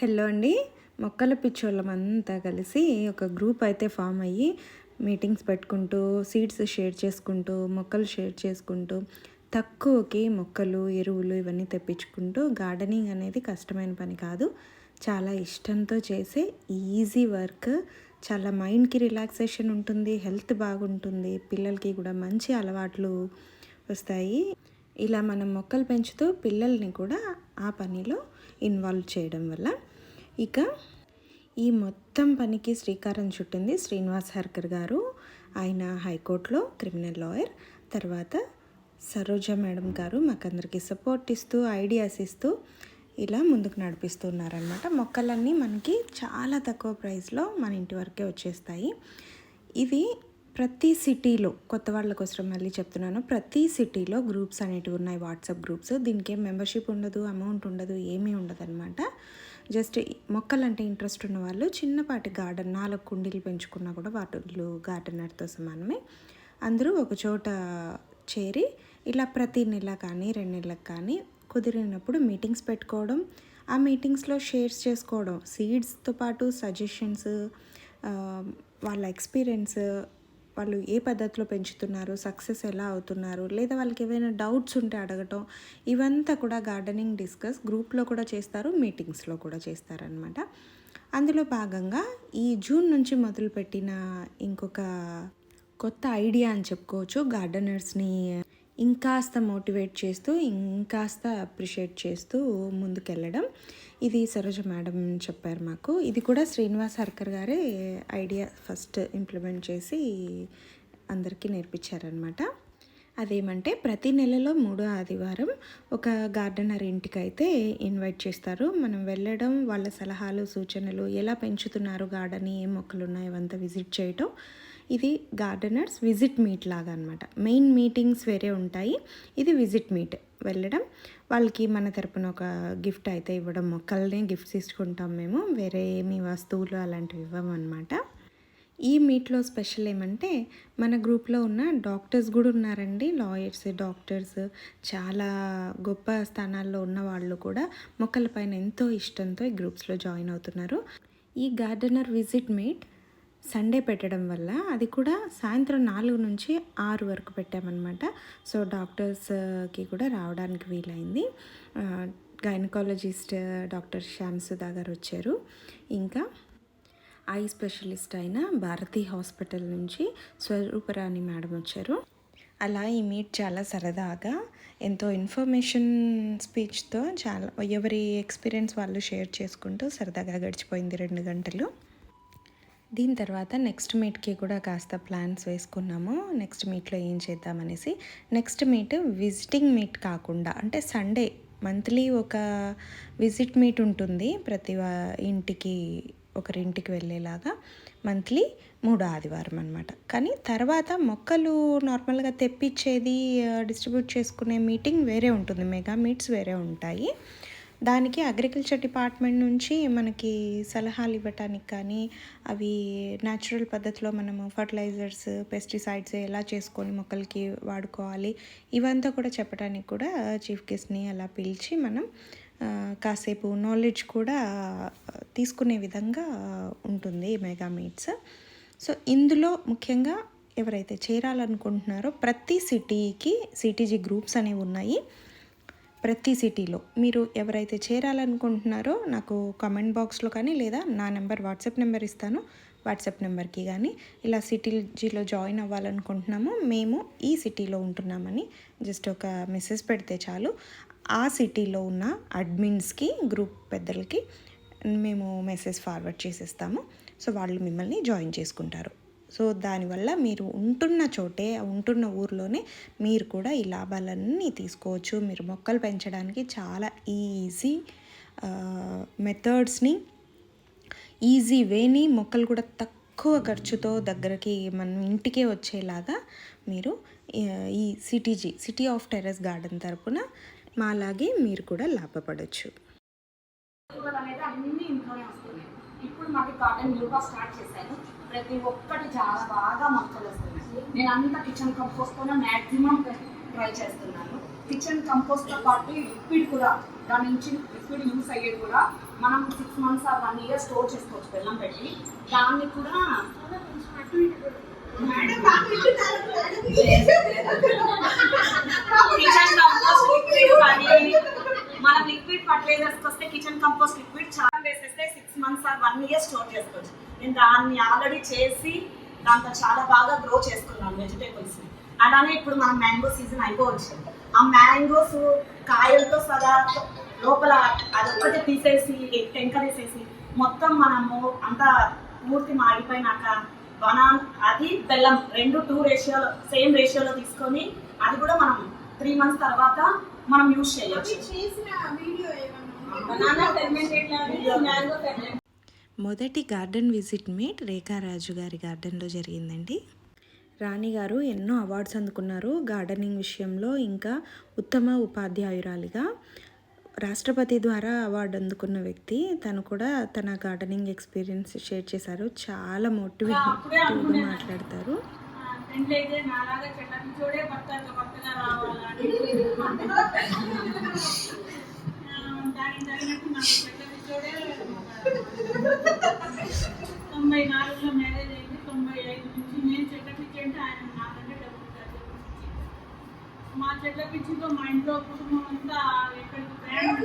Hello అండి. మొక్కల పిచ్చోళ్ళమంతా కలిసి ఒక గ్రూప్ అయితే ఫామ్ అయ్యి మీటింగ్స్ పెట్టుకుంటూ సీడ్స్ షేర్ చేసుకుంటూ మొక్కలు షేర్ చేసుకుంటూ తక్కువకి మొక్కలు ఎరువులు ఇవన్నీ తెప్పించుకుంటూ గార్డెనింగ్ అనేది కష్టమైన పని కాదు. చాలా ఇష్టంతో చేసే ఈజీ వర్క్. చాలా మైండ్కి రిలాక్సేషన్ ఉంటుంది హెల్త్ బాగుంటుంది పిల్లలకి కూడా మంచి అలవాట్లు వస్తాయి. ఇలా మనం మొక్కలు పెంచుతూ పిల్లల్ని కూడా ఆ పనిలో ఇన్వాల్వ్ చేయడం వల్ల ఇక ఈ మొత్తం పనికి శ్రీకారం చుట్టింది శ్రీనివాస్ హర్కర్ గారు. ఆయన హైకోర్టులో క్రిమినల్ లాయర్. తర్వాత సరోజ మేడం గారు మాకందరికీ సపోర్ట్ ఇస్తూ ఐడియాస్ ఇస్తూ ఇలా ముందుకు నడిపిస్తున్నారనమాట మొక్కలన్నీ మనకి చాలా తక్కువ ప్రైస్లో మన ఇంటి వరకే వచ్చేస్తాయి. ఇవి ప్రతి సిటీలో కొత్త వాళ్ళ కోసం మళ్ళీ చెప్తున్నాను ప్రతి సిటీలో గ్రూప్స్ అనేటివి ఉన్నాయి వాట్సాప్ గ్రూప్స్. దీనికి ఏం మెంబర్షిప్ ఉండదు అమౌంట్ ఉండదు ఏమీ ఉండదు అనమాట జస్ట్ మొక్కలంటే ఇంట్రెస్ట్ ఉన్న వాళ్ళు చిన్నపాటి గార్డెన్ నాలుగు కుండీలు పెంచుకున్నా కూడా వాటిలో గార్డెనర్తో సమానమే. అందరూ ఒక చోట చేరి ఇలా ప్రతి నెల కానీ రెండు నెలలకు కానీ కుదిరినప్పుడు మీటింగ్స్ పెట్టుకోవడం ఆ మీటింగ్స్లో షేర్స్ చేసుకోవడం సీడ్స్తో పాటు సజెషన్స్ వాళ్ళ ఎక్స్పీరియన్స్ వాళ్ళు ఏ పద్ధతిలో పెంచుతున్నారు సక్సెస్ ఎలా అవుతున్నారు లేదా వాళ్ళకి ఏవైనా డౌట్స్ ఉంటే అడగటం ఇవంతా కూడా గార్డెనింగ్ డిస్కస్ గ్రూప్లో కూడా చేస్తారు మీటింగ్స్లో కూడా చేస్తారనమాట అందులో భాగంగా ఈ జూన్ నుంచి మొదలుపెట్టిన ఇంకొక కొత్త ఐడియా అని చెప్పుకోవచ్చు గార్డెనర్స్ని ఇంకాస్త మోటివేట్ చేస్తూ ఇంకాస్త అప్రిషియేట్ చేస్తూ ముందుకెళ్ళడం. ఇది సరోజ మేడం చెప్పారు మాకు. ఇది కూడా శ్రీనివాస్ హర్కర్ గారే ఐడియా ఫస్ట్ ఇంప్లిమెంట్ చేసి అందరికీ నేర్పించారనమాట అదేమంటే ప్రతి నెలలో మూడో ఆదివారం ఒక గార్డెనర్ ఇంటికి అయితే ఇన్వైట్ చేస్తారు. మనం వెళ్ళడం వాళ్ళ సలహాలు సూచనలు ఎలా పెంచుతున్నారు గార్డెన్ ఏ మొక్కలు ఉన్నాయో అవంతా విజిట్ చేయటం. ఇది గార్డెనర్స్ విజిట్ మీట్ లాగా అనమాట మెయిన్ మీటింగ్స్ వేరే ఉంటాయి. ఇది విజిట్ మీట్ వెళ్ళడం. వాళ్ళకి మన తరపున ఒక గిఫ్ట్ అయితే ఇవ్వడం. మొక్కల్ని గిఫ్ట్స్ ఇచ్చుకుంటాం మేము. వేరే ఏమి వస్తువులు అలాంటివి ఇవ్వమన్నమాట ఈ మీట్లో స్పెషల్ ఏమంటే మన గ్రూప్లో ఉన్న డాక్టర్స్ కూడా ఉన్నారండి. లాయర్స్ డాక్టర్స్ చాలా గొప్ప స్థానాల్లో ఉన్న వాళ్ళు కూడా మొక్కలపైన ఎంతో ఇష్టంతో ఈ గ్రూప్స్లో జాయిన్ అవుతున్నారు. ఈ గార్డెనర్ విజిట్ మీట్ సండే పెట్టడం వల్ల అది కూడా సాయంత్రం నాలుగు నుంచి ఆరు వరకు పెట్టామన్నమాట. సో డాక్టర్స్కి కూడా రావడానికి వీలైంది. గైనకాలజిస్ట్ డాక్టర్ శ్యామ్ సుధా గారు వచ్చారు. ఇంకా ఐ స్పెషలిస్ట్ అయిన భారతీ హాస్పిటల్ నుంచి స్వరూపరాణి మేడం వచ్చారు. అలా ఈ మీట్ చాలా సరదాగా ఎంతో ఇన్ఫర్మేషన్ స్పీచ్తో చాలా ఎవరి ఎక్స్పీరియన్స్ వాళ్ళు షేర్ చేసుకుంటూ సరదాగా గడిచిపోయింది రెండు గంటలు. దీని తర్వాత నెక్స్ట్ మీట్కి కూడా కాస్త ప్లాన్స్ వేసుకున్నాము. నెక్స్ట్ మీట్లో ఏం చేద్దామనేసి నెక్స్ట్ మీట్ విజిటింగ్ మీట్ కాకుండా అంటే సండే మంత్లీ ఒక విజిట్ మీట్ ఉంటుంది. ప్రతి ఇంటికి ఒకరింటికి వెళ్ళేలాగా మంత్లీ మూడో ఆదివారం అనమాట కానీ తర్వాత మొక్కలు నార్మల్గా తెప్పించేది డిస్ట్రిబ్యూట్ చేసుకునే మీటింగ్ వేరే ఉంటుంది. మెగా మీట్స్ వేరే ఉంటాయి. దానికి అగ్రికల్చర్ డిపార్ట్మెంట్ నుంచి మనకి సలహాలు ఇవ్వటానికి కానీ అవి న్యాచురల్ పద్ధతిలో మనము ఫర్టిలైజర్స్ పెస్టిసైడ్స్ ఎలా చేసుకొని మొక్కలకి వాడుకోవాలి ఇవంతా కూడా చెప్పడానికి కూడా చీఫ్ గెస్ట్ని అలా పిలిచి మనం కాసేపు నాలెడ్జ్ కూడా తీసుకునే విధంగా ఉంటుంది మెగా మీట్స్ సో ఇందులో ముఖ్యంగా ఎవరైతే చేరాలనుకుంటున్నారో ప్రతి సిటీకి సిటీజీ గ్రూప్స్ అనేవి ఉన్నాయి. ప్రతి సిటీలో. మీరు ఎవరైతే చేరాలనుకుంటున్నారో నాకు కామెంట్ బాక్స్లో కానీ లేదా నా నెంబర్ వాట్సాప్ నెంబర్ ఇస్తాను. వాట్సాప్ నెంబర్కి కానీ ఇలా సిటీలో జాయిన్ అవ్వాలనుకుంటున్నాము మేము ఈ సిటీలో ఉంటున్నామని జస్ట్ ఒక మెసేజ్ పెడితే చాలు. ఆ సిటీలో ఉన్న అడ్మిన్స్కి గ్రూప్ పెద్దలకి మేము మెసేజ్ ఫార్వర్డ్ చేసేస్తాము. సో వాళ్ళు మిమ్మల్ని జాయిన్ చేసుకుంటారు. సో దానివల్ల మీరు ఉంటున్న చోటే ఉంటున్న ఊర్లోనే మీరు కూడా ఈ లాభాలన్నీ తీసుకోవచ్చు. మీరు మొక్కలు పెంచడానికి చాలా ఈజీ మెథడ్స్ని ఈజీ వేని మొక్కలు కూడా తక్కువ ఖర్చుతో దగ్గరకి మనం ఇంటికే వచ్చేలాగా మీరు ఈ సిటీజీ సిటీ ఆఫ్ టెర్రస్ గార్డెన్ తరపున మాలాగే మీరు కూడా లాభపడవచ్చు అనేది అన్ని ఇంట్లోనే వస్తున్నాయి. ఇప్పుడు మాకు గార్డెన్ యోగా స్టార్ట్ చేశాను ప్రతి ఒక్కటి చాలా బాగా మొక్కలు వస్తున్నాయి నేను అంత కిచెన్ కంపోస్ట్ మాక్సిమం ట్రై చేస్తున్నాను. కిచెన్ కంపోస్ట్తో పాటు లిక్విడ్ కూడా దాని నుంచి లిక్విడ్ యూస్ అయ్యేది కూడా మనం సిక్స్ మంత్స్ ఆ వన్ ఇయర్ స్టోర్ చేసుకోవచ్చు బెల్లం పెట్టి. దాన్ని కూడా కిచెన్ కంపోస్ట్ లిక్విడ్ కానీ మనం లిక్విడ్ ఫర్టిలైజర్స్ వస్తే కిచెన్ కంపోస్ట్ లిక్విడ్ చాలా వేసేస్తే six months or one year store చేసుకోవచ్చు. నేను దాన్ని ఆల్రెడీ చేసి దాంతో చాలా బాగా గ్రో చేసుకున్నాను వెజిటేబుల్స్ అలానే ఇప్పుడు మనం మ్యాంగో సీజన్ అయిపోవచ్చు. ఆ మ్యాంగోస్ కాయలతో సదా లోపల అదొక్కటి తీసేసి టెంకరేసేసి మొత్తం మనము అంతా పూర్తి మాడిపోయినాక బనాన్ అది బెల్లం రెండు టూ రేషియోలో సేమ్ రేషియోలో తీసుకొని అది కూడా మనం త్రీ మంత్స్ తర్వాత మనం యూజ్ చేయొచ్చు. బనానా ఫెర్మెంటెడ్ మ్యాంగో ఫెర్మెంటెడ్ మొదటి గార్డెన్ విజిట్ మీట్ రేఖారాజు గారి గార్డెన్లో జరిగిందండి. రాణి గారు ఎన్నో అవార్డ్స్ అందుకున్నారు గార్డెనింగ్ విషయంలో ఇంకా ఉత్తమ ఉపాధ్యాయురాలిగా. రాష్ట్రపతి ద్వారా అవార్డు అందుకున్న వ్యక్తి తను కూడా తన గార్డెనింగ్ ఎక్స్పీరియన్స్ షేర్ చేశారు. చాలా మోటివేటివ్గా మాట్లాడతారు. చూడే తొంభై నాలుగులో మ్యారేజ్ అయింది. తొంభై ఐదు నుంచి నేను చెట్ల పిచ్చి అంటే ఆయన నాకంటే డబ్బులు మా చెట్ల పిచ్చితో మా ఇంట్లో కుటుంబం అంతా ఎక్కడికి ప్రయాణం